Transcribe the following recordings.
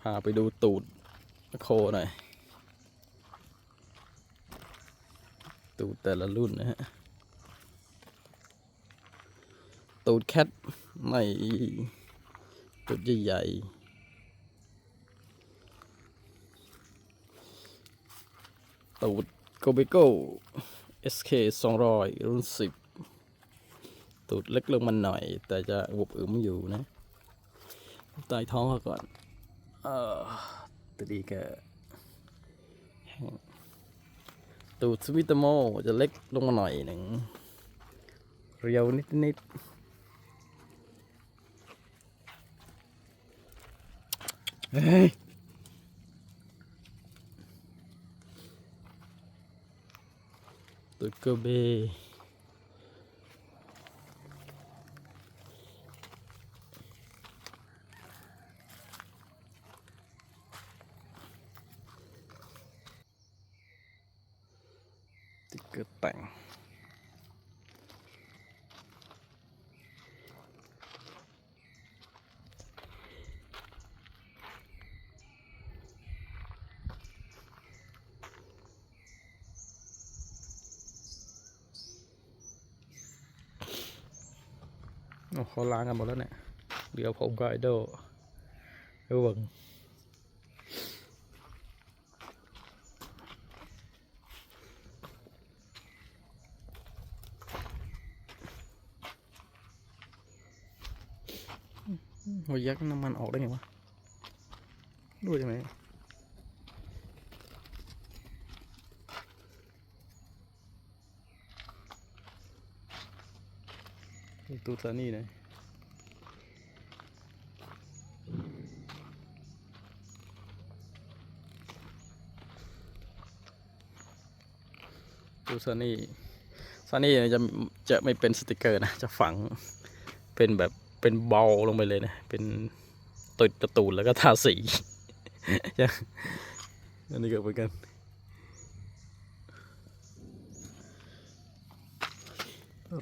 พาไปดูตูดโคหน่อย ตูดแต่ละรุ่นนะฮะ ตูดแคทไม่ ตูดใหญ่ๆ ตูดโกเบโก้ SK 200 รุ่น 10 ตูดเล็กลงมาหน่อย แต่จะอวบอึมอยู่นะ ใต้ท้องเขาก่อน เออตัวดีก็แห้งตูดสวิตโมจะเล็กลงมาหน่อยหนึ่ง เรียวนิดนิดเฮ้ยตูดกระเบ ติ๊กเกอร์แต่งโอ้เขาล้างกันหมดแล้วเนี่ยเหลือผมกับไอดอลดูเบัง หัวยักษ์น้ำมันออกได้ไงวะดูยังไงดูตูซานี่น่อยดูซานี่ซานี่จะจะไม่เป็นสติกเกอร์นะ จะฝังเป็นแบบ เป็นบอลลงไปเลยนะ เป็นตุดประตูแล้วก็ทาสีอันนี้ก็เหมือนกัน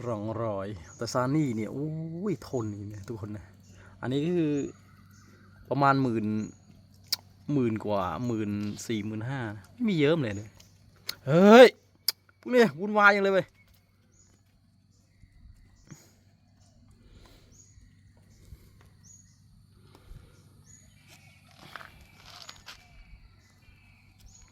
ร่องรอย แต่ซานี่เนี่ยโอ้ยทนนี่นี่ยทุกคนนะ อันนี้ก็คือประมาณหมื่นหมื่นกว่าหมื่นสี่หมื่นห้าไม่มีเยอะเลยเลยเฮ้ยพวกเนี่ยวุ่นวายยังเลยเว้ย